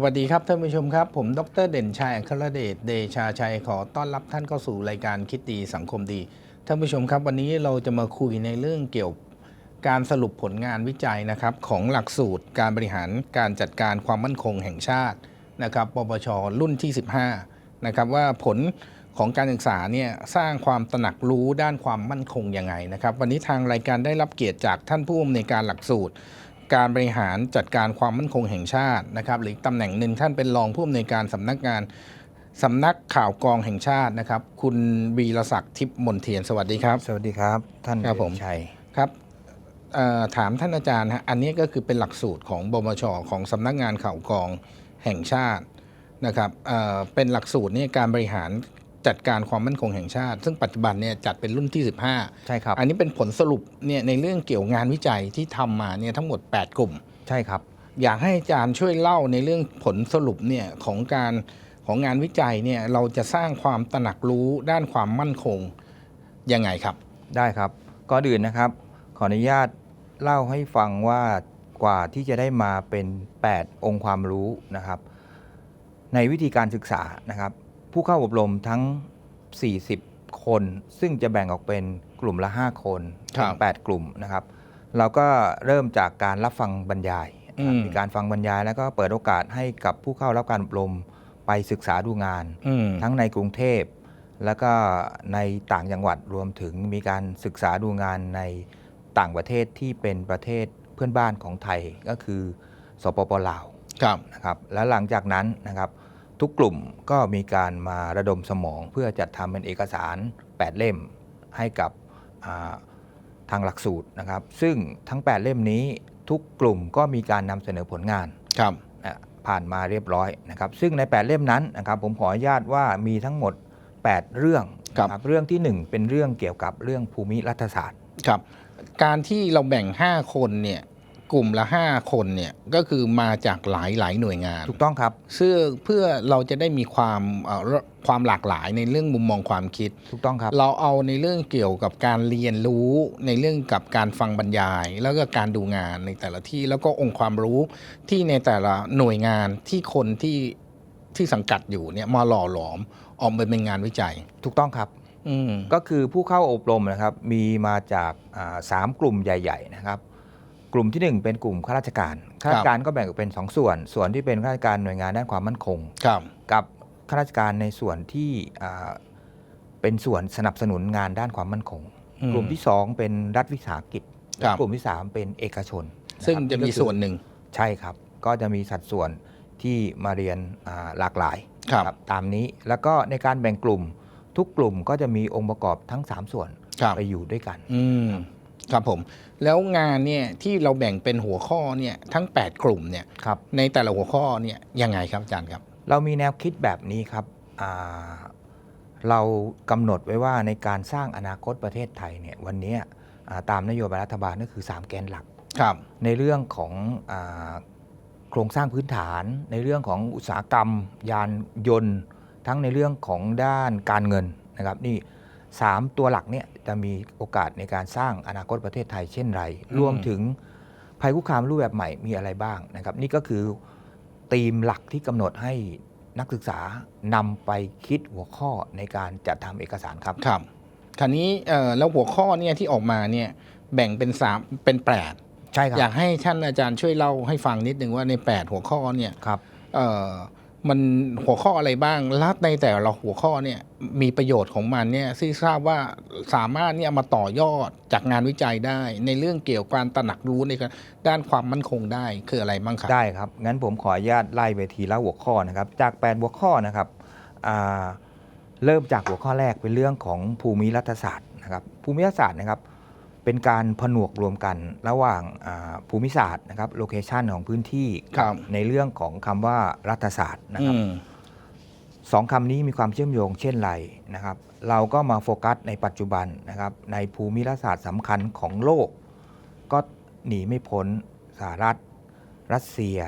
สวัสดีครับท่านผู้ชมครับ ผมดรเด่นชัยอัครเดชเดชาชัยขอต้อนรับท่านเข้าสู่รายการคิดดีสังคมดี ท่านผู้ชมครับ วันนี้เราจะมาคุยในเรื่องเกี่ยวการสรุปผลงานวิจัยนะครับของหลักสูตรการบริหารการจัดการความมั่นคงแห่งชาตินะครับปปชรุ่นที่ 15นะครับว่าผลของการศึกษาเนี่ยสร้างความตระหนักรู้ด้านความมั่นคงยังไงนะครับ วันนี้ทางรายการได้รับเกียรติจากท่านผู้อำนวยการหลักสูตร การบริหารจัดการความมั่นคงแห่งชาตินะครับหรืออกตำแหน่งหนึ่งท่านเป็นรองผู้อำนวยการสำนักงานสำนักข่าวกรองแห่งชาตินะครับ คุณวีรศักดิ์ทิพย์มนเทียนสวัสดีครับ สวัสดีครับ ท่านครับผมเด่นชัยครับเอ่อถามท่านอาจารย์ฮะอันนี้ก็คือเป็นหลักสูตรของบมชของสำนักงานข่าวกรองแห่งชาตินะครับเอ่อเป็นหลักสูตรเนี่ยการบริหาร จัดการความมั่นคงแห่งชาติ ซึ่งปัจจุบันเนี่ยจัดเป็นรุ่นที่ 15 ใช่ครับ อันนี้เป็นผลสรุปเนี่ยในเรื่องเกี่ยวงานวิจัยที่ทำมาเนี่ยทั้งหมด 8 กลุ่ม ใช่ครับ อยากให้อาจารย์ช่วยเล่าในเรื่องผลสรุปเนี่ยของการของงานวิจัยเนี่ยเราจะสร้างความตระหนักรู้ด้านความมั่นคงยังไงครับ ได้ครับก่อนอื่นนะครับ ขออนุญาตเล่าให้ฟังว่ากว่าที่จะได้มาเป็น 8 องค์ความรู้นะครับ ในวิธีการศึกษานะครับ ผู้เข้าอบรมทั้ง 40 คน ซึ่งจะแบ่งออกเป็นกลุ่มละ 5 คนครับถึง8กลุ่มนะครับ เราก็เริ่มจากการรับฟังบรรยายนะครับอืมมีการฟังบรรยายแล้วก็เปิดโอกาสให้กับผู้เข้ารับการอบรมไปศึกษาดูงานอืมทั้งในกรุงเทพ แล้วก็ในต่างจังหวัดรวมถึงมีการศึกษาดูงานในต่างประเทศที่เป็นประเทศเพื่อนบ้านของไทยก็คือสปปลาวครับนะครับ และหลังจากนั้นนะครับ ทุกกลุ่มก็มีการมาระดมสมองเพื่อจัดทำเป็นเอกสาร 8 เล่มให้กับอ่าทางหลักสูตรนะครับ ซึ่งทั้ง 8 เล่มนี้ทุกกลุ่มก็มีการนำเสนอผลงานครับอะผ่านมาเรียบร้อยนะครับ ซึ่งใน 8 เล่มนั้นนะครับผมขออนุญาตว่ามีทั้งหมด 8 เรื่องครับนะเรื่องที่ 1 เป็นเรื่องเกี่ยวกับเรื่องภูมิรัฐศาสตร์ครับการที่เราแบ่ง 5 คนเนี่ย กลุ่มละ 5 คนเนี่ยก็คือมาจากหลายหลายหน่วยงาน ถูกต้องครับซึ่งเพื่อเราจะได้มีความเอ่อความหลากหลายในเรื่องมุมมองความคิด ถูกต้องครับ เราเอาในเรื่องเกี่ยวกับการเรียนรู้ในเรื่องกับการฟังบรรยาย แล้วก็การดูงานในแต่ละที่แล้วก็องค์ความรู้ที่ในแต่ละหน่วยงานที่คนที่ที่สังกัดอยู่เนี่ยมาหล่อหลอมออกมาเป็นงานวิจัย ถูกต้องครับอืมก็คือผู้เข้าอบรมนะครับมีมาจากอ่าสามกลุ่มใหญ่ ๆ นะครับ กลุ่มที่ 1 เป็นกลุ่มข้าราชการข้าราชการก็แบ่งออกเป็น 2 ส่วน ส่วนที่เป็นข้าราชการหน่วยงานด้านความมั่นคงครับกับข้าราชการในส่วนที่อ่าเป็นส่วนสนับสนุนงานด้านความมั่นคงอืมกลุ่มที่ 2 เป็นรัฐวิสาหกิจครับกลุ่มที่ 3 เป็นเอกชน ซึ่งนครับจะมีก็คือส่วนหนึ่งใช่ครับ ก็จะมีสัดส่วนที่มาเรียนอ่าหลากหลายครับนะตามนี้แล้วก็ในการแบ่งกลุ่มทุกกลุ่มก็จะมีองค์ประกอบทั้ง 3 ส่วนครับไปอยู่ด้วยกันอืม ครับผม แล้วงานเนี่ยที่เราแบ่งเป็นหัวข้อเนี่ยทั้ง 8 กลุ่มเนี่ยครับในแต่ละหัวข้อเนี่ยยังไงครับอาจารย์ครับ เรามีแนวคิดแบบนี้ครับอ่าเรากำหนดไว้ว่าในการสร้างอนาคตประเทศไทยเนี่ยวันนี้อ่าตามนโยบายรัฐบาลก็คือ 3 แกนหลักครับ ในเรื่องของอาโครงสร้างพื้นฐาน ในเรื่องของอุตสาหกรรม ยานยนต์ ทั้งในเรื่องของด้านการเงินนะครับนี่ สามตัวหลักเนี่ยจะมีโอกาสในการสร้างอนาคตประเทศไทยเช่นไรอืมรวมถึงภัยคุกคามรูปแบบใหม่มีอะไรบ้างนะครับ นี่ก็คือธีมหลักที่กำหนดให้นักศึกษานำไปคิดหัวข้อในการจัดทำเอกสารครับครับคราวนี้เอ่อแล้วหัวข้อเนี่ยที่ออกมาเนี่ยแบ่งเป็นสามเป็นแปดใช่ครัอยากให้ท่านอาจารย์ช่วยเล่าให้ฟังนิดนึงว่าใน 8 หัวข้อเนี่ยครับเอ่อ มันหัวข้ออะไรบ้างแล้วในแต่ละหัวข้อเนี่ยมีประโยชน์ของมันเนี่ยที่ทราบว่าสามารถเนี่ยมาต่อยอดจากงานวิจัยได้ ในเรื่องเกี่ยวกับการตระหนักรู้ในด้านความมั่นคงได้คืออะไรบ้างครับได้ครับ งั้นผมขออนุญาตไล่ไปทีละหัวข้อนะครับ จาก 8 หัวข้อนะครับเริ่มจากหัวข้อแรกเป็นเรื่องของภูมิรัฐศาสตร์นะครับภูมิรัฐศาสตร์นะครับ เป็นการผนวกรวมกันระหว่างอ่าภูมิศาสตร์นะครับโลเคชันของพื้นที่ครับในเรื่องของคำว่ารัฐศาสตร์นะครับอืมสองคำนี้มีความเชื่อมโยงเช่นไรนะครับ เราก็มาโฟกัสในปัจจุบันนะครับ ในภูมิรัฐศาสตร์สำคัญของโลก ก็หนีไม่พ้นสหรัฐ รัสเซีย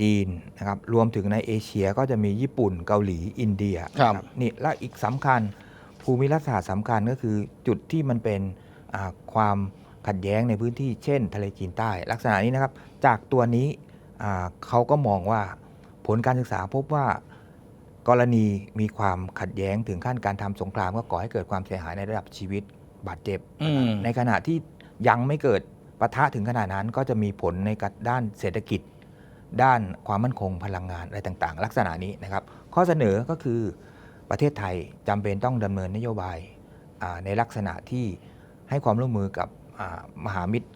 จีนนะครับ รวมถึงในเอเชียก็จะมีญี่ปุ่นเกาหลีอินเดียครับนะนี่และอีกสำคัญภูมิรัฐศาสตร์สำคัญก็คือจุดที่มันเป็นอ่า ความขัดแย้งในพื้นที่เช่น ทะเลจีนใต้ ลักษณะนี้นะครับ จากตัวนี้อ่าเขาก็มองว่าผลการศึกษาพบว่ากรณีมีความขัดแย้งถึงขั้นการทำสงครามก็ก่อให้เกิดความเสียหายในระดับชีวิตบาดเจ็บอืมในขณะที่ยังไม่เกิดปะทะถึงขนาดนั้นก็จะมีผลในด้านเศรษฐกิจ ด้านความมั่นคงพลังงานอะไรต่าง ๆ ลักษณะนี้นะครับ ข้อเสนอก็คือประเทศไทยจำเป็นต้องดำเนินนโยบายอ่าในลักษณะที่ ให้ความร่วมมือกับอ่ามหามิตร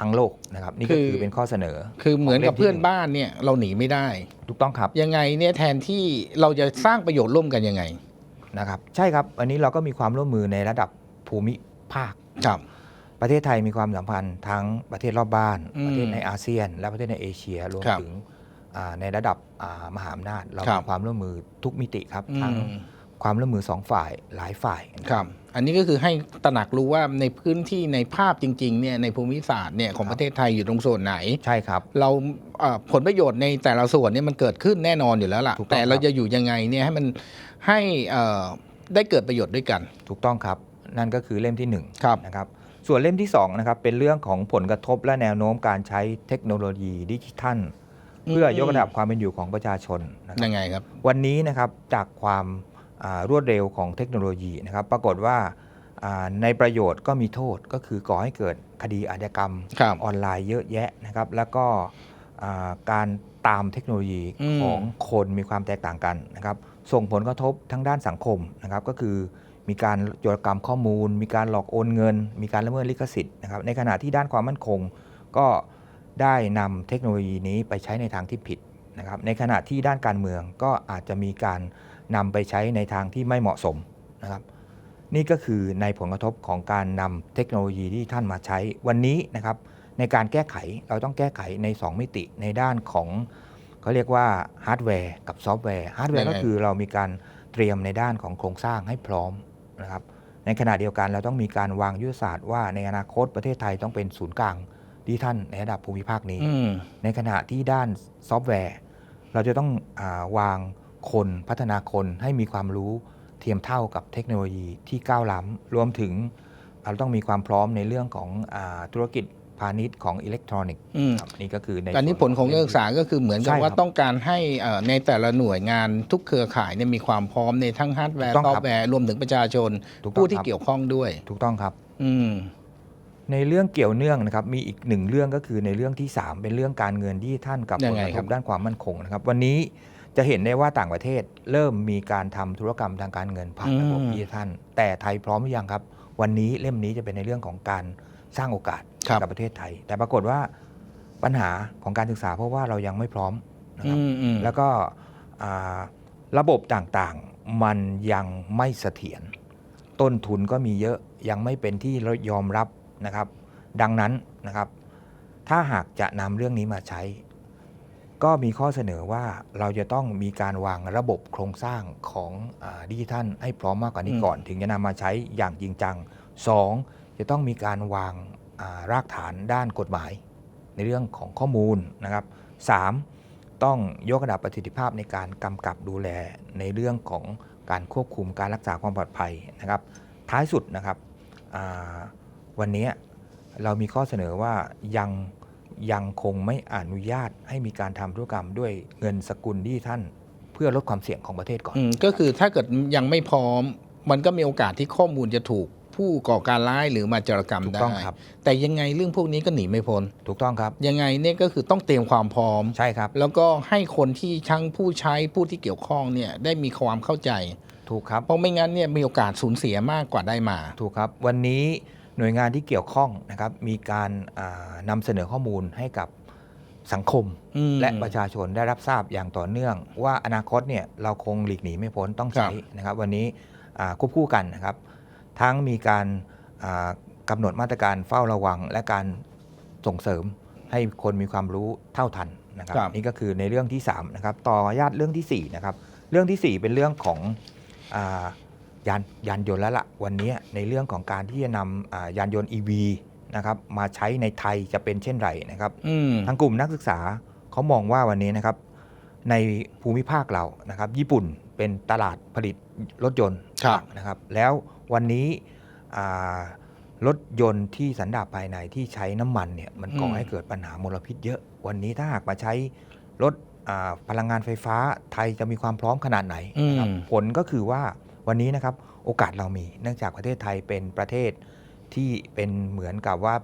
ทั้งโลกนะครับ นี่ก็คือคือเป็นข้อเสนอ คือเหมือนกับของเล่มที่เพื่อนบ้านเนี่ยเราหนีไม่ได้ถูกต้องครับ ยังไงเนี่ยแทนที่เราจะสร้างประโยชน์ร่วมกันยังไงนะครับ ใช่ครับอันนี้เราก็มีความร่วมมือในระดับภูมิภาคครับ ประเทศไทยมีความสัมพันธ์ทั้งประเทศรอบบ้านอืมประเทศในอาเซียน และประเทศในเอเชียรวมครับถึงอ่าในระดับอ่ามหาอำนาจเราครัมีบความร่วมมือทุกมิติครับอืทั้งมความร่วมมือสองฝ่ายหลายฝ่ายนะครับ อันนี้ก็คือให้ตระหนักรู้ว่าในพื้นที่ในภาพจริงๆเนี่ยในภูมิศาสตร์เนี่ยของประเทศไทยอยู่ตรงส่วนไหน ใช่ครับ เราเอ่อผลประโยชน์ในแต่ละส่วนเนี่ยมันเกิดขึ้นแน่นอนอยู่แล้วล่ะ ถูกต้องแต่เราครับ จะอยู่ยังไงเนี่ยให้มันให้เอ่อได้เกิดประโยชน์ด้วยกันถูกต้องครับ นั่นก็คือเล่มที่1นงครับ นะครับส่วนเล่มที่2นะครับเป็นเรื่องของผลกระทบและแนวโน้มการใช้เทคโนโลยีดิจิทัลเพื่อยกระดับความเป็นอยู่ของประชาชนนะครับยังไงครับ วันนี้นะครับจากความอ่า รวดเร็วของเทคโนโลยีนะครับปรากฏว่าอ่าในประโยชน์ก็มีโทษก็คือก่อให้เกิดคดีอาชญากรรมครับออนไลน์เยอะแยะนะครับ แล้วก็อ่าการตามเทคโนโลยีอืมของคนมีความแตกต่างกันนะครับ ส่งผลกระทบทั้งด้านสังคมนะครับ ก็คือมีการโจรกรรมข้อมูล มีการหลอกโอนเงิน มีการละเมิดลิขสิทธิ์นะครับในขณะที่ด้านความมั่นคง ก็ได้นำเทคโนโลยีนี้ไปใช้ในทางที่ผิดนะครับ ในขณะที่ด้านการเมืองก็อาจจะมีการ นำไปใช้ในทางที่ไม่เหมาะสมนะครับ นี่ก็คือในผลกระทบของการนำเทคโนโลยีที่ท่านมาใช้วันนี้นะครับ ในการแก้ไขเราต้องแก้ไขใน 2 มิติในด้านของเขาเรียกว่าฮาร์ดแวร์กับซอฟต์แวร์ฮาร์ดแวร์ยังไงก็คือเรามีการเตรียมในด้านของโครงสร้างให้พร้อมนะครับในขณะเดียวกันเราต้องมีการวางยุทธศาสตร์ว่าในอนาคตประเทศไทยต้องเป็นศูนย์กลางดิจิทัลในระดับภูมิภาคนี้อืมในขณะที่ด้านซอฟต์แวร์ เราจะต้องอาวาง คนพัฒนาคนให้มีความรู้เทียมเท่ากับเทคโนโลยีที่ก้าวล้ำรวมถึงเราต้องมีความพร้อมในเรื่องของอาธุรกิจพาณิชย์ของอิเล็กทรอนิกส์อืมครับนี่ก็คือในอันนี้ผลของการศึกษาก็คือเหมือนกับใช่ครับว่าต้องการให้เอ่อในแต่ละหน่วยงานทุกเครือข่ายเนี่ยมีความพร้อมในทั้งฮาร์ดแวร์ถูกต้องซอคฟรับต์แวร์รวมถึงประชาชนถูกต้องผู้ที่ครับเกี่ยวข้องด้วย ถูกต้องครับ อืมในเรื่องเกี่ยวเนื่องนะครับมีอีกหนึ่งเรื่องก็คือในเรื่องที่ 3 เป็นเรื่องการเงินที่ท่านกับยัผงลไงกระคทรับบด้านความมั่นคงนะครับ วันนี้ จะเห็นได้ว่าต่างประเทศเริ่มมีการทำธุรกรรมทางการเงินผ่านระบบอืมดิจิทัลแต่ไทยพร้อมหรือยังครับ วันนี้เล่มนี้จะเป็นในเรื่องของการสร้างโอกาสครับกับประเทศไทย แต่ปรากฏว่าปัญหาของการศึกษาเพราะว่าเรายังไม่พร้อมนะคอืรับมอืมแล้วก็อ่าระบบต่างๆมันยังไม่เสถียรต้นทุนก็มีเยอะยังไม่เป็นที่ยอมรับนะครับ ดังนั้นนะครับ ถ้าหากจะนำเรื่องนี้มาใช้ ก็มีข้อเสนอว่าเราจะต้องมีการวางระบบโครงสร้างของอาดิจิทัลให้พร้อมมากกว่านี้อืมก่อน ถึงจะนำมาใช้อย่างจริงจัง 2. จะต้องมีการวางอ่ารากฐานด้านกฎหมาย ในเรื่องของข้อมูลนะครับ 3. ต้องยกระดับประสิทธิภาพในการกำกับดูแลในเรื่องของการควบคุมการรักษาความปลอดภัยนะครับ ท้ายสุดนะครับอ่าวันนี้เรามีข้อเสนอว่ายัง ยังคงไม่อนุญาตให้มีการทำธุรกรรมด้วยเงินสกุลดิจิทัลเพื่อลดความเสี่ยงของประเทศก่อนอืมก็คือถ้าเกิดยังไม่พร้อม มันก็มีโอกาสที่ข้อมูลจะถูกผู้ก่อการร้ายหรือมาจารกรรมถูกได้ต้องครับแต่ยังไงเรื่องพวกนี้ก็หนีไม่พ้น ถูกต้องครับ ยังไงเนี่ยก็คือต้องเตรียมความพร้อม ใช่ครับ แล้วก็ให้คนที่ทั้งผู้ใช้ผู้ที่เกี่ยวข้องเนี่ยได้มีความเข้าใจ ถูกครับ เพราะไม่งั้นเนี่ยมีโอกาสสูญเสียมากกว่าได้มา ถูกครับ วันนี้ หน่วยงานที่เกี่ยวข้องนะครับมีการอ่านำเสนอข้อมูลให้กับสังคมอืมและประชาชนได้รับทราบอย่างต่อเนื่อง ว่าอนาคตเนี่ยเราคงหลีกหนีไม่พ้นต้องใช้นะครับ วันนี้อ่าควบคู่กันนะครับ ทั้งมีการอ่ากำหนดมาตรการเฝ้าระวัง และการส่งเสริมให้คนมีความรู้เท่าทันนะครับครับนี่ก็คือในเรื่องที่3นะครับต่อญาตเรื่องที่4นะครับเรื่องทีสี่4 เป็นเรื่องของอา ยานยานยนต์แล้วละวันนี้ในเรื่องของการที่จะนำอ่ายานยนต์ EV นะครับมาใช้ในไทยจะเป็นเช่นไรนะครับอืมทางกลุ่มนักศึกษาเขามองว่าวันนี้นะครับ ในภูมิภาคเรานะครับ ญี่ปุ่นเป็นตลาดผลิตรถยนต์ครับนะครับ แล้ววันนี้อ่ารถยนต์ที่สันดาปภายในที่ใช้น้ำมันเนี่ยมันก่ออืมให้เกิดปัญหามลพิษเยอะ วันนี้ถ้าหากมาใช้รถอ่าพลังงานไฟฟ้าไทยจะมีความพร้อมขนาดไหนนะครับอืมผลก็คือว่า วันนี้นะครับโอกาสเรามีเนื่องจากประเทศไทยเป็นประเทศที่เป็นเหมือนกับว่า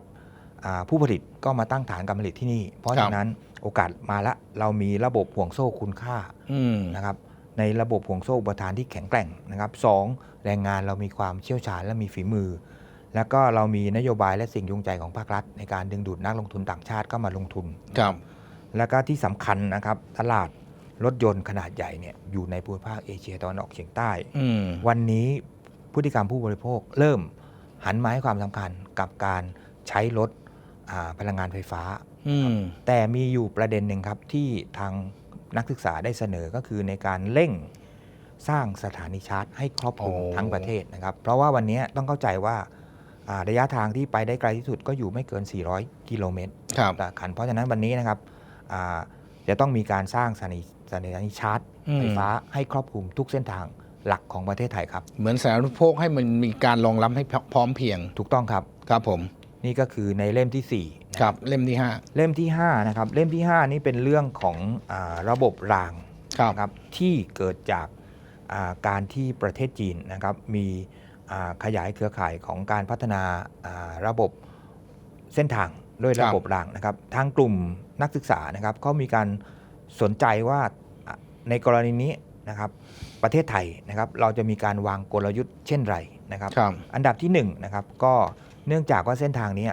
อ่าผู้ผลิตก็มาตั้งฐานการผลิตที่นี่ เพราะฉะนั้นโอกาสมาละเรามีระบบห่วงโซ่คุณค่าอืมนะครับในระบบห่วงโซ่อุปทานที่แข็งแกร่งนะครับสองแรงงานเรามีความเชี่ยวชาญและมีฝีมือ แล้วก็เรามีนโยบายและสิ่งจูงใจของภาครัฐ ในการดึงดูดนักลงทุนต่างชาติเข้ามาลงทุนครับแล้วก็ที่สำคัญนะครับตลาด รถยนต์ขนาดใหญ่เนี่ยอยู่ในภูมิภาคเอเชียตะวันออกเฉียงใต้ อืมวันนี้พฤติกรรมผู้บริโภคเริ่มหันมาให้ความสำคัญกับการใช้รถอ่าพลังงานไฟฟ้า อืมแต่มีอยู่ประเด็นหนึ่งครับที่ทางนักศึกษาได้เสนอก็คือในการเร่งสร้างสถานีชาร์จให้ครอบคลุมโอ้ทั้งประเทศนะครับ เพราะว่าวันนี้ต้องเข้าใจว่าอ่าระยะทางที่ไปได้ไกลที่สุดก็อยู่ไม่เกิน 400 กิโลเมตร ครับ ต่อคันเพราะฉะนั้นวันนี้นะครับอ่าจะต้องมีการสร้างสถานี สถานีชาร์จไฟฟ้าให้ครอบคลุมทุกเส้นทางหลักของประเทศไทยครับ เหมือนสาธารณูปโภคให้มันมีการรองรับให้พร้อมเพียงถูกต้องครับครับผม นี่ก็คือในเล่มที่สี่ครับ เล่มที่ห้าเล่มที่5นะครับเล่มที่ 5 นี่เป็นเรื่องของอระบบรางครับรบที่เกิดจากาการที่ประเทศจีนนะครับมีขยายเครือข่ายของการพัฒนาระบบเส้นทางด้วยระบบรางนะครับทางกลุ่มนักศึกษานะครับเขามีการสนใจว่า ในกรณีนี้นะครับประเทศไทยนะครับเราจะมีการวางกลยุทธ์เช่นไรนะครับครับ อันดับที่1นะครับก็เนื่องจากว่าเส้นทางนี้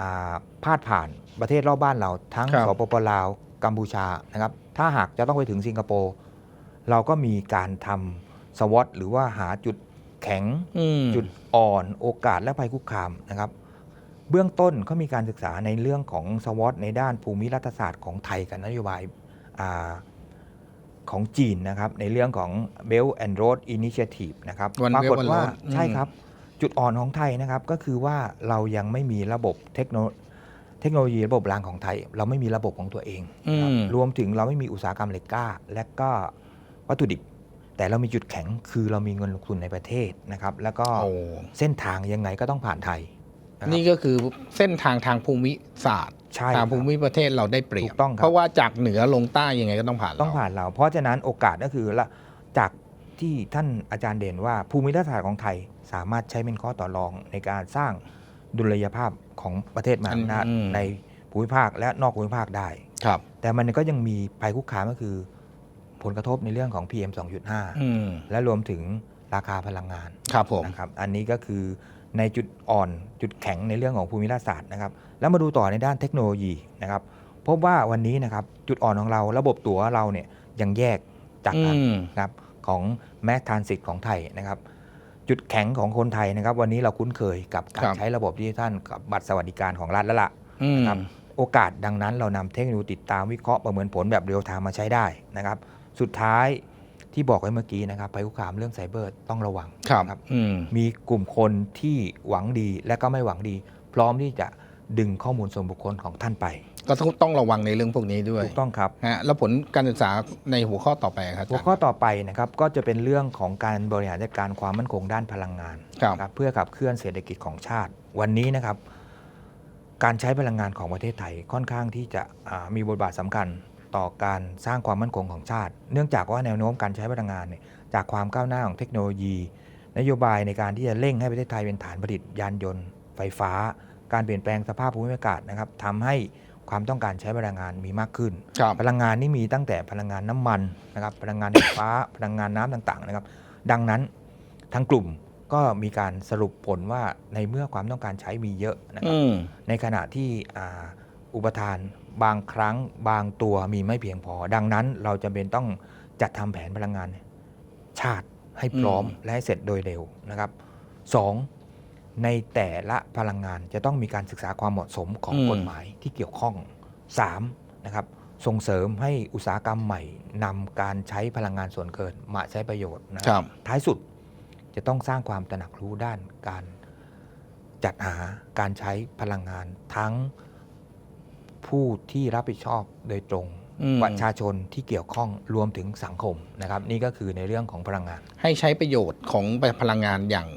อ่าพาดผ่านประเทศรอบบ้านเราทั้งครับ สปปลาวกัมพูชานะครับถ้าหากจะต้องไปถึงสิงคโปร์เราก็มีการทำสวอตหรือว่าหาจุดแข็ง อืม จุดอ่อนโอกาสและภัยคุกคามนะครับ เบื้องต้นเขามีการศึกษาในเรื่องของสวอตในด้านภูมิรัฐศาสตร์ของไทยกับนโยบายอา ของจีนนะครับในเรื่องของ Belt and Road Initiative นะครับ One ปรากฏ Belt One ว่า Road อืม ใช่ครับ จุดอ่อนของไทยนะครับก็คือว่าเรายังไม่มีระบบเทคโนเทคโนโลยีระบบรางของไทย เราไม่มีระบบของตัวเอง อืนะครับมรวมถึงเราไม่มีอุตสาหกรรมเหล็กกล้า และก็วัตถุดิบ แต่เรามีจุดแข็งคือเรามีเงินลงทุนในประเทศนะครับ แล้วก็โอ้ เส้นทางยังไงก็ต้องผ่านไทย นะครับนี่ก็คือเส้นทางทางภูมิศาสตร์ใช่ทางคภูรับมิประเทศเราได้เปรียบถูกต้องครับ เพราะว่าจากเหนือลงใต้ยังไงก็ต้องผ่านต้องเรผ่านเรา เพราะฉะนั้นโอกาสก็คือละจากที่ท่านอาจารย์เด่นว่าภูมิรัฐศาสตร์ของไทยสามารถใช้เป็นข้อต่อรองในการสร้างดุลยภาพของประเทศมหาอำนาจอืมในภูมิภาคและนอกภูมิภาคได้ ครับ แต่มันก็ยังมีภัยคุกคามก็คือ ผลกระทบในเรื่องของ PM อืม2.5และรวมถึงราคาพลังงานครับผม นะครับ อันนี้ก็คือ ในจุดอ่อนจุดแข็งในเรื่องของภูมิรัฐศาสตร์นะครับแล้วมาดูต่อในด้านเทคโนโลยีนะครับพบว่าวันนี้นะครับจุดอ่อนของเราระบบตั๋วเราเนี่ยยังแยกจากกันอืมนะครับของแมสทานสิทของไทยนะครับ จุดแข็งของคนไทยนะครับ วันนี้เราคุ้นเคยกับการครับใช้ระบบดิจิทัลกับบัตรสวัสดิการของรัฐแล้วล่ะอืมครับโอกาสดังนั้นเรานำเทคโนโลยีติดตามวิเคราะห์ประเมินผลแบบเรียลไทม์มาใช้ได้นะครับ สุดท้าย ที่บอกไว้เมื่อกี้นะครับภัยคุกคามเรื่องไซเบอร์ต้องระวังครับครับอืมมีกลุ่มคนที่หวังดีและก็ไม่หวังดี พร้อมที่จะดึงข้อมูลส่วนบุคคลของท่านไป ก็ต้องต้องระวังในเรื่องพวกนี้ด้วยถูกต้องครับฮะแล้วผลการศึกษาในหัวข้อต่อไปครับหัวข้อต่อไปนะครับก็จะเป็นเรื่องของการบริหารจัดการความมั่นคงด้านพลังงานครับนะครับเพื่อขับเคลื่อนเศรษฐกิจของชาติ วันนี้นะครับ การใช้พลังงานของประเทศไทยค่อนข้างที่จะอ่ามีบทบาทสำคัญ ต่อการสร้างความมั่นคงของชาติ เนื่องจากว่าแนวโน้มการใช้พลังงานเนี่ยจากความก้าวหน้าของเทคโนโลยี นโยบายในการที่จะเร่งให้ประเทศไทยเป็นฐานผลิตยานยนต์ ไฟฟ้า การเปลี่ยนแปลงสภาพภูมิอากาศนะครับทำให้ความต้องการใช้พลังงานมีมากขึ้นครับพลังงานนี่มีตั้งแต่พลังงานน้ำมันนะครับพลังงานไฟฟ้า พลังงานน้ำต่างๆนะครับ ดังนั้นทางกลุ่มก็มีการสรุปผลว่าในเมื่อความต้องการใช้มีเยอะนะครับอืมในขณะที่อ่าอุปทาน บางครั้งบางตัวมีไม่เพียงพอ ดังนั้นเราจะเป็นต้องจัดทำแผนพลังงาน ชาติให้พร้อมอืมและให้เสร็จโดยเร็วนะครับสองในแต่ละพลังงานจะต้องมีการศึกษาความเหมาะสมของกฎหมายที่เกี่ยวข้องสามนะครับส่งเสริมให้อุตสาหกรรมใหม่นำการใช้พลังงานส่วนเกินมาใช้ประโยชน์นะคครัรับบท้ายสุดจะต้องสร้างความตระหนักรู้ด้านการจัดหาการใช้พลังงานทั้ง ผู้ที่รับผิดชอบโดยตรงอืมประชาชนที่เกี่ยวข้องรวมถึงสังคมนะครับ นี่ก็คือในเรื่องของพลังงาน ให้ใช้ประโยชน์ของพลังงานอย่าง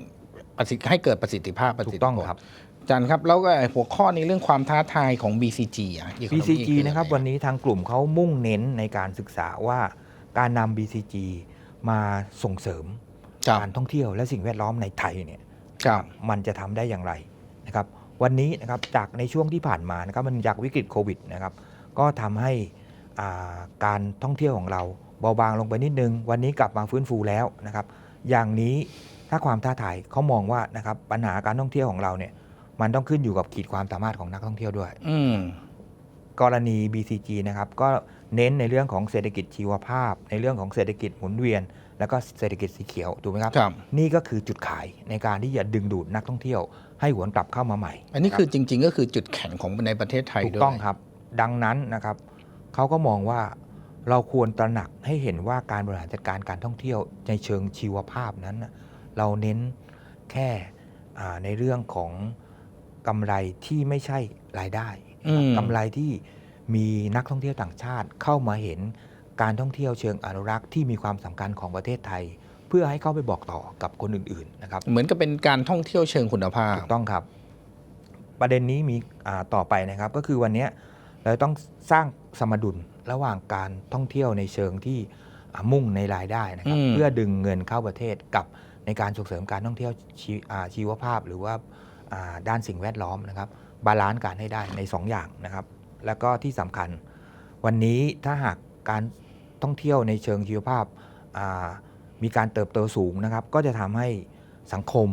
ประสิทธิให้เกิดประสิทธิภาพประถูสิทกธิต้องผลครับอาจารย์ครับ แล้วก็ไอ้หัวข้อในเรื่องความท้าทายของ BCG อะ Economy BCG อนะครับอไวันนี้ทางกลุ่มเขามุ่งเน้นในการศึกษาว่าการนำ BCG มาส่งเสริมครับการท่องเที่ยวและสิ่งแวดล้อมในไทยเนี่ยครับมันจะทำได้อย่างไรนะครับ วันนี้นะครับจากในช่วงที่ผ่านมานะครับมันจากวิกฤตโควิดนะครับก็ทำให้อ่าการท่องเที่ยวของเราเบาบางลงไปนิดนึง วันนี้กลับมาฟื้นฟูแล้วนะครับอย่างนี้ถ้าความท้าทายเขามองว่านะครับปัญหาการท่องเที่ยวของเราเนี่ยมันต้องขึ้นอยู่กับขีดความสามารถของนักท่องเที่ยวด้วยอืมกรณี BCG นะครับก็ เน้นในเรื่องของเศรษฐกิจชีวภาพ ในเรื่องของเศรษฐกิจหมุนเวียน แล้วก็เศรษฐกิจสีเขียวถูกไหมครับครับ นี่ก็คือจุดขายในการที่จะดึงดูดนักท่องเที่ยว ให้หวนกลับเข้ามาใหม่ อันนี้คือจริง ๆ ก็คือจุดแข็งของในประเทศไทยถูกด้วยต้องครับ ดังนั้นนะครับเขาก็มองว่าเราควรตระหนักให้เห็นว่าการบริหารจัดการการท่องเที่ยวในเชิงชีวภาพนั้นน่ะเราเน้นแค่อ่าในเรื่องของกำไรที่ไม่ใช่รายได้นะครับอืมกำไรที่ มีนักท่องเที่ยวต่างชาติเข้ามาเห็นการท่องเที่ยวเชิงอนุรักษ์ที่มีความสำคัญของประเทศไทย เพื่อให้เข้าไปบอกต่อกับคนอื่นๆนะครับเหมือนกับเป็นการท่องเที่ยวเชิงคุณภาพถูกต้องครับ ประเด็นนี้มีอ่าต่อไปนะครับ ก็คือวันเนี้ยเราต้องสร้างสมดุลระหว่างการท่องเที่ยวในเชิงที่อ่ามุ่งในรายได้นะครับอืมเพื่อดึงเงินเข้าประเทศกับในการส่งเสริมการท่องเที่ยวชีอ่าชีวภาพ หรือว่าอ่าด้านสิ่งแวดล้อมนะครับ บาลานซ์การให้ได้ใน2อย่างนะครับ แล้วก็ที่สำคัญ วันนี้ถ้าหากการท่องเที่ยวในเชิงชีวภาพอ่ามีการเติบโตสูงนะครับ ก็จะทำให้สังคม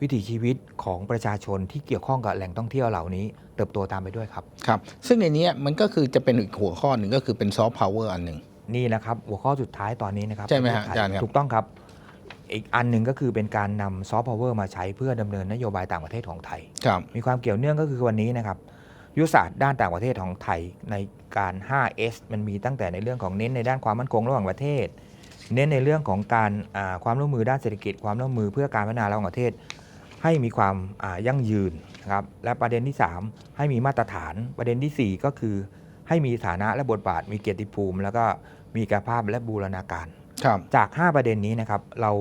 วิถีชีวิตของประชาชนที่เกี่ยวข้องกับแหล่งท่องเที่ยวเหล่านี้ เติบโตตามไปด้วยครับครับ ซึ่งในนี้มันก็คือจะเป็นอีกหัวข้อหนึ่งก็คือเป็นซอฟต์พาวเวอร์อันหนึ่งนี่นะครับ หัวข้อสุดท้ายตอนนี้นะครับ ใช่ไหมฮะปะเทศทอาจารย์ครับถูกต้องครับ อีกอันหนึ่งก็คือเป็นการนำซอฟต์พาวเวอร์มาใช้เพื่อดำเนินนโยบายต่างประเทศของไทย ครับ มีความเกี่ยวเนื่องก็คือวันนี้นะครับ ยุทธศาสตร์ด้านต่างประเทศของไทยในการ 5S มันมีตั้งแต่ในเรื่องของเน้นในด้านความมั่นคงระหว่างประเทศ เน้นในเรื่องของการอ่าความร่วมมือด้านเศรษฐกิจ ความร่วมมือเพื่อการพัฒนาระหว่างประเทศ ให้มีความอ่ายั่งยืนนะครับ และประเด็นที่ 3 ให้มีมาตรฐาน ประเด็นทีสี่4 ก็คือ ให้มีฐานะและบทบาท มีเกียรติภูมิ แล้วก็มีกายภาพและบูรณาการครับจาก 5 ประเด็นนี้นะครับเรา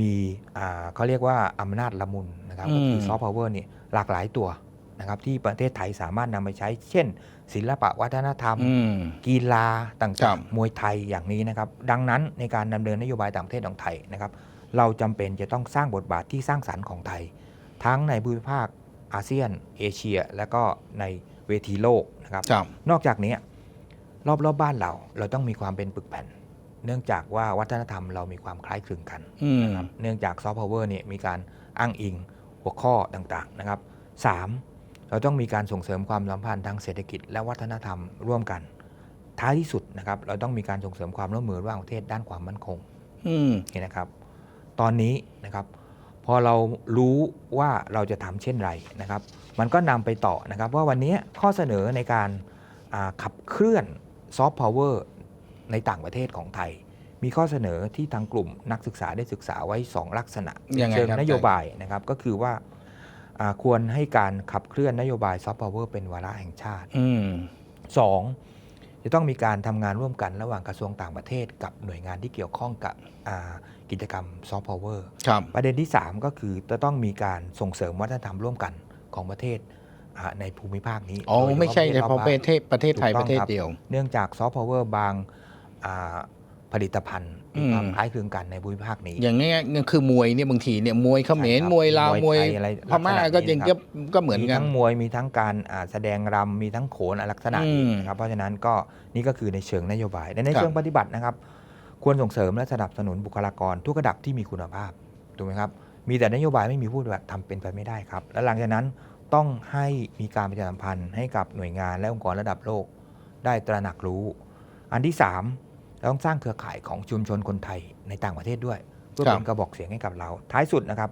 มีอ่าเขาเรียกว่าอำนาจละมุนนะครับอืมก็คือซอฟต์พาวเวอร์นี่หลากหลายตัว นะครับที่ประเทศไทยสามารถนำไปใช้ เช่น ศิลปะวัฒนธรรม อืม กีฬาต่ครัางบ ๆ มวยไทยอย่างนี้นะครับ ดังนั้นในการดำเนินนโยบายต่างประเทศของไทยนะครับ เราจำเป็นจะต้องสร้างบทบาทที่สร้างสรรค์ของไทย ทั้งในภูมิภาคอาเซียน เอเชีย และก็ในเวทีโลกนะครับ ครับ นอกจากนี้รอบๆบบ้านเราเราต้องมีความเป็นปึกแผ่น เนื่องจากว่าวัฒนธรรมเรามีความคล้ายคลึงกัน อืมนะครับเนื่องจากซอฟต์พาวเวอร์เนี่ยมีการอ้างอิงหัวข้อต่างๆนะครับสาม เราต้องมีการส่งเสริมความสัมพันธ์ทางเศรษฐกิจและวัฒนธรรมร่วมกัน ท้ายที่สุดนะครับเราต้องมีการส่งเสริมความร่วมมือระหว่างประเทศด้านความมั่นคงอืมนี่นะครับ ตอนนี้นะครับ พอเรารู้ว่าเราจะทำเช่นไรนะครับ มันก็นำไปต่อนะครับ ว่าวันนี้ข้อเสนอในการอ่าขับเคลื่อนซอฟต์พาวเวอร์ในต่างประเทศของไทย มีข้อเสนอที่ทางกลุ่มนักศึกษาได้ศึกษาไว้ 2 ลักษณะยังไงเชิงครับนโยบายนะครับก็คือว่าอ่า ควรให้การขับเคลื่อนนโยบายซอฟต์พาวเวอร์เป็นวาระแห่งชาติอืม 2. จะต้องมีการทำงานร่วมกันระหว่างกระทรวงต่างประเทศ กับหน่วยงานที่เกี่ยวข้องกับอ่ากิจกรรมซอฟต์พาวเวอร์ครับประเด็นที่ 3 ก็คือจะต้องมีการส่งเสริมวัฒนธรรมร่วมกันของประเทศอ่าในภูมิภาคนี้อ๋อโดยเฉพาะไม่ใช่เฉพาะปประระเทศเทศประเทศไทยถูกต้ปองระเทศครับเดียว เนื่องจากซอฟต์พาวเวอร์บางอ่า ผลิตภัณฑ์มีความอืมคล้ายคลึงกันในภูมิภาคนี้ อย่างนี้ยคือมวยเนี่ยบางทีเนี่ยมวยเขมรใช่ครับมวยลาวมมววยยไทยอะไรพม่าลักษณะก็นี้ยังนะครับก็เหมือนกันทั้งมวยมีทั้งการอ่าแสดงรำมีทั้งโขนลักษณะนี้อืมนะครับเพราะฉะนั้นก็นี่ก็คือในเชิงนโยบายและในครับเชิงปฏิบัตินะครับ ควรส่งเสริมและสนับสนุนบุคลากรทุกระดับที่มีคุณภาพถูกไหมครับมีแต่นโยบายไม่มีผู้ปฏิบัติทำเป็นไปไม่ได้ครับ และหลังจากนั้นต้องให้มีการประชาสัมพันธ์ให้กับหน่วยงานและองค์กรระดับโลก ได้ตระหนักรู้ อันที่3เรา ต้องสร้างเครือข่ายของชุมชนคนไทยในต่างประเทศด้วย เพื่อครับเป็นกระบอกเสียงให้กับเรา ท้ายสุดนะครับ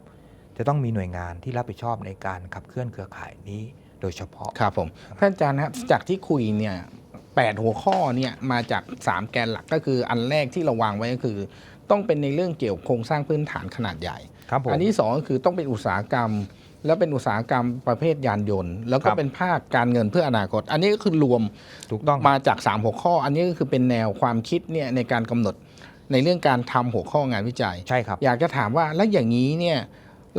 จะต้องมีหน่วยงานที่รับผิดชอบในการขับเคลื่อนเครือข่ายนี้โดยเฉพาะครับผมท่านอาจารย์ครับจากที่คุยเนี่ยแปดหัวข้อเนี่ยมาจาก 3 แกนหลักก็คืออันแรกที่เราวางไว้ก็คือ ต้องเป็นในเรื่องเกี่ยวโครงสร้างพื้นฐานขนาดใหญ่ครับผมอันที่สองก็คือต้องเป็นอุตสาหกรรม แล้วเป็นอุตสาหกรรมประเภทยานยนต์ แล้วก็ครับเป็นภาคการเงินเพื่ออนาคต อันนี้ก็คือรวมถูกต้องมาจาก 3 หัวข้อ อันนี้ก็คือเป็นแนวความคิดเนี่ยในการกำหนดในเรื่องการทำหัวข้องานวิจัยใช่ครับ อยากจะถามว่าแล้วอย่างนี้เนี่ย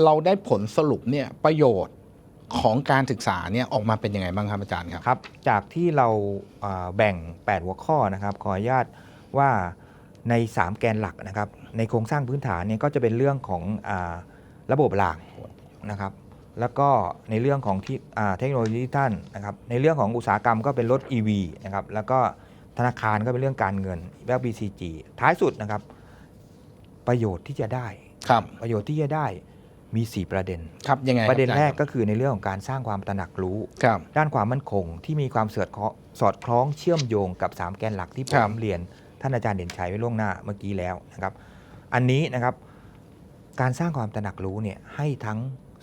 เราได้ผลสรุปเนี่ยประโยชน์ของการศึกษาเนี่ยออกมาเป็นยังไงบ้างครับอาจารย์ครับครับ จากที่เราอ่าแบ่ง 8 หัวข้อนะครับ ขออนุญาตว่าใน 3 แกนหลักนะครับ ในโครงสร้างพื้นฐานเนี่ยก็จะเป็นเรื่องของอาระบบรางนะครับ แล้วก็ในเรื่องของที่อ่าเทคโนโลยีดิจิทัลนะครับในเรื่องของอุตสาหกรรมก็เป็นรถ EV นะครับแล้วก็ธนาคารก็เป็นเรื่องการเงินแบบ BCG ท้ายสุดนะครับ ประโยชน์ที่จะได้ครับประโยชน์ที่จะได้มี 4 ประเด็นครับยังไงคบประเด็นแรกอาจาย์ก็คือในเรื่องของการสร้างความตระหนักรู้ครับด้านความมั่นคงที่มีความเสอดเคาะสอดคล้องเชื่อมโยงกับ 3 แกนหลักที่ผครัมบเรียน ท่านอาจารย์เด่นชัยไว้ล่วงหน้าเมื่อกี้แล้วนะครับ อันนี้นะครับการสร้างความตระหนักรู้เนี่ยให้ทั้ง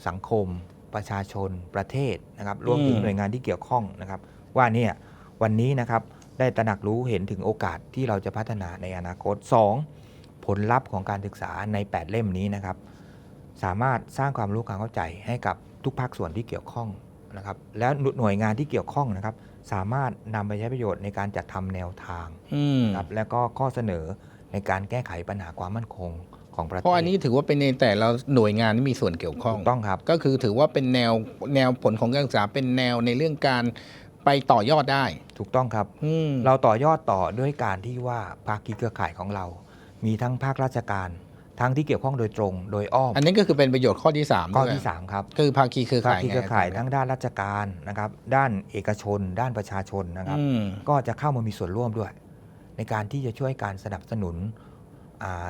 สังคม ประชาชน ประเทศนะครับรวมถึงหน่วยงานที่เกี่ยวข้องนะครับ ว่าเนี่ยวันนี้นะครับได้ตระหนักรู้เห็นถึงโอกาสที่เราจะพัฒนาในอนาคต 2. ผลลัพธ์ของการศึกษาใน 8 เล่มนี้นะครับ สามารถสร้างความรู้ความเข้าใจให้กับทุกภาคส่วนที่เกี่ยวข้องนะครับ แล้วหน่วยงานที่เกี่ยวข้องนะครับ สามารถนำไปใช้ประโยชน์ในการจัดทำแนวทางอืมนะครับและก็ข้อเสนอในการแก้ไขปัญหาความมั่นคง ของประเทศเพราะอันนี้ถือว่าเป็นในแต่ละหน่วยงานที่มีส่วนเกี่ยวข้องถูกต้องครับ ก็คือถือว่าเป็นแนวแนวผลของการศึกษาเป็นแนวในเรื่องการไปต่อยอดได้ ถูกต้องครับอืมเราต่อยอดต่อด้วยการที่ว่าภาคีเครือข่ายของเรา มีทั้งภาคราชการทั้งที่เกี่ยวข้องโดยตรง โดยอ้อม อันนี้ก็คือเป็นประโยชน์ข้อที่3ามข้อด้วยที่ 3 ครับ คือภาคีเครือภาข่ายคีเครือข่ายไงทั้งด้านราชการนะครับ ด้านเอกชน ด้านประชาชนนะครับอืมก็จะเข้ามามีส่วนร่วมด้วย ในการที่จะช่วยการสนับสนุนอ่า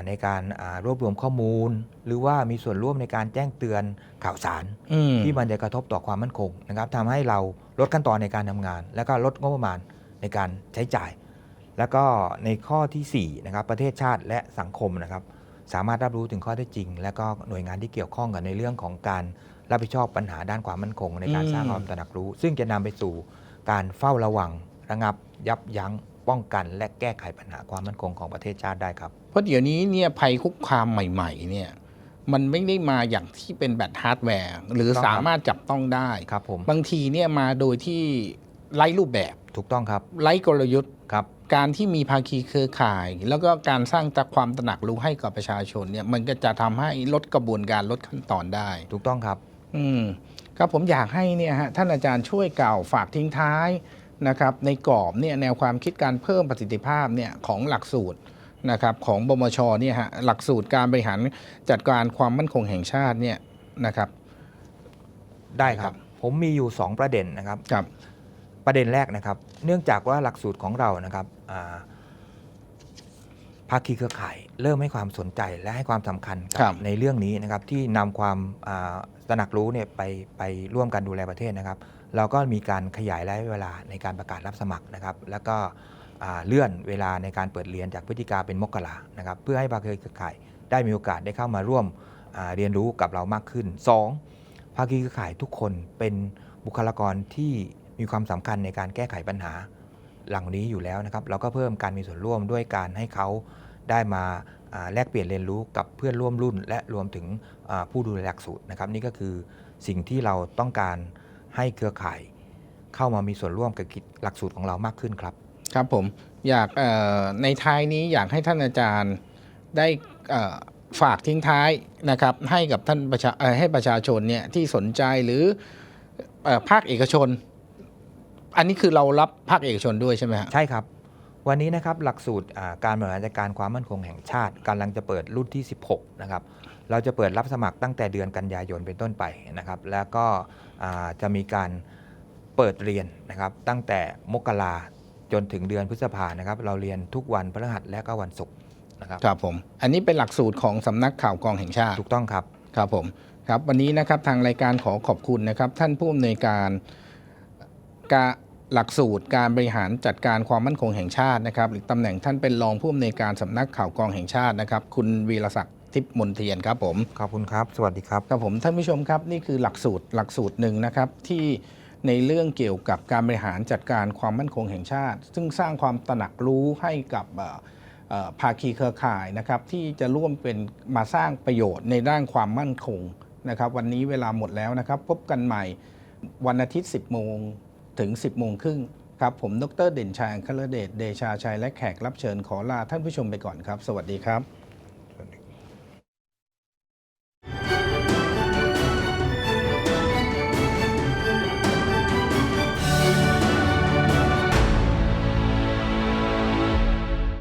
ในการอ่ารวบรวมข้อมูล หรือว่ามีส่วนร่วมในการแจ้งเตือนข่าวสารอืมที่มันจะกระทบต่อความมั่นคงนะครับทำให้เราลดขั้นตอนในการทำงาน แล้วก็ลดงบประมาณในการใช้จ่าย แล้วก็ในข้อที่4นะครับประเทศชาติและสังคมนะครับสามารถรับรู้ถึงข้อเท็จจริง และก็หน่วยงานที่เกี่ยวข้องกับในเรื่องของการรับผิดชอบปัญหาด้านความมั่นคง ในการสร้างความตระหนักรู้ ซึ่งจะนำไปสู่การเฝ้าระวังระงับยับยั้ง ป้องกันและแก้ไขปัญหาความมั่นคงของประเทศชาติได้ครับ เพราะเดี๋ยวนี้เนี่ยภัยคุกคามใหม่ ๆ เนี่ยมันไม่ได้มาอย่างที่เป็นแบบฮาร์ดแวร์ หรือถูกต้องครับสามารถจับต้องได้ครับผมบางทีเนี่ยมาโดยที่ไร้รูปแบบถูกต้องครับ ไร้กลยุทธ์ครับการที่มีภาคีเครือข่าย แล้วก็การสร้างความตระหนักรู้ให้กับประชาชนเนี่ยมันก็จะทำให้ลดกระบวนการลดขั้นตอนได้ ถูกต้องครับ อืมครับผมอยากให้เนี่ยฮะท่านอาจารย์ช่วยกล่าวฝากทิ้งท้าย นะครับในกรอบเนี่ยแนวความคิดการเพิ่มประสิทธิภาพเนี่ยของหลักสูตรนะครับของบมชเนี่ยฮะหลักสูตรการบริหารจัดการความมั่นคงแห่งชาติเนี่ยนะครับ ได้คครัรับบผมมีอยู่ 2 ประเด็นนะครับครับประเด็นแรกนะครับ เนื่องจากว่าหลักสูตรของเรานะครับอ่าภาคีเครือข่ายเริ่มให้ความสนใจและให้ความสำคัญกัครับในเรื่องนี้นะครับที่นำความอ่าตระหนักรู้เนี่ยไปไปร่วมกันดูแลประเทศนะครับ เราก็มีการขยายระยะเวลาในการประกาศรับสมัครนะครับ แล้วก็เลื่อนเวลาในการเปิดเรียนจากพฤศจิกาเป็นมกรานะครับ เพื่อให้ภาคีเครือข่ายได้มีโอกาสได้เข้ามาร่วมเรียนรู้กับเรามากขึ้น 2. ภาคีเครือข่ายทุกคนเป็นบุคลากรที่มีความสำคัญในการแก้ไขปัญหาหลังนี้อยู่แล้วนะครับ เราก็เพิ่มการมีส่วนร่วมด้วยการให้เขาได้มาแลกเปลี่ยนเรียนรู้กับเพื่อนร่วมรุ่น และรวมถึงผู้ดูแลหลักสูตรนะครับ นี่ก็คือสิ่งที่เราต้องการ ให้เครือข่าย เข้ามามีส่วนร่วมกับกิจหลักสูตรของเรามากขึ้นครับ ครับผมอยากเอ่อในท้ายนี้อยากให้ท่านอาจารย์ได้เอ่อฝากทิ้งท้ายนะครับให้กับท่านประชาเอ่อให้ประชาชนเนี่ยที่สนใจหรือเอ่อภาคเอกชน อันนี้คือเรารับภาคเอกชนด้วยใช่ไหมฮะใช่ครับวันนี้นะครับหลักสูตรอ่าการบริหารจัดการความมั่นคงแห่งชาติกำลังจะเปิดรุ่นที่ 16 นะครับ เราจะเปิดรับสมัครตั้งแต่เดือนกันยายนเป็นต้นไปนะครับ แล้วก็อ่าจะมีการเปิดเรียนนะครับ ตั้งแต่มกราจนถึงเดือนพฤษภานะครับ เราเรียนทุกวันพฤหัสและก็วันศุกร์นะครับครับผม อันนี้เป็นหลักสูตรของสำนักข่าวกองแห่งชาติถูกต้องครับครับผมครับวันนี้นะครับทางรายการขอขอบคุณนะครับ ท่านผู้อำนวยการกาหลักสูตรการบริหารจัดการความมั่นคงแห่งชาตินะครับหรือตำแหน่งท่านเป็นรองผู้อำนวยการสำนักข่าวกองแห่งชาตินะครับ คุณวีรศักดิ์ ทิพย์มนเทียนครับผม ขอบคุณครับ สวัสดีครับ ครับผมท่านผู้ชมครับนี่คือหลักสูตรหลักสูตรหนึ่งนะครับที่ในเรื่องเกี่ยวกับการบริหารจัดการความมั่นคงแห่งชาติ ซึ่งสร้างความตระหนักรู้ให้กับเอ่อเอ่อภาคีเครือข่ายนะครับที่จะร่วมเป็นมาสร้างประโยชน์ในด้านความมั่นคงนะครับวันนี้เวลาหมดแล้วนะครับ พบกันใหม่วันอาทิตย์ 10 โมงถึง 10 โมงครึ่งครับ ผมดรเด่นชัยอังคารเดชเดชาชัยและแขกรับเชิญขอลาท่านผู้ชมไปก่อนครับ สวัสดีครับ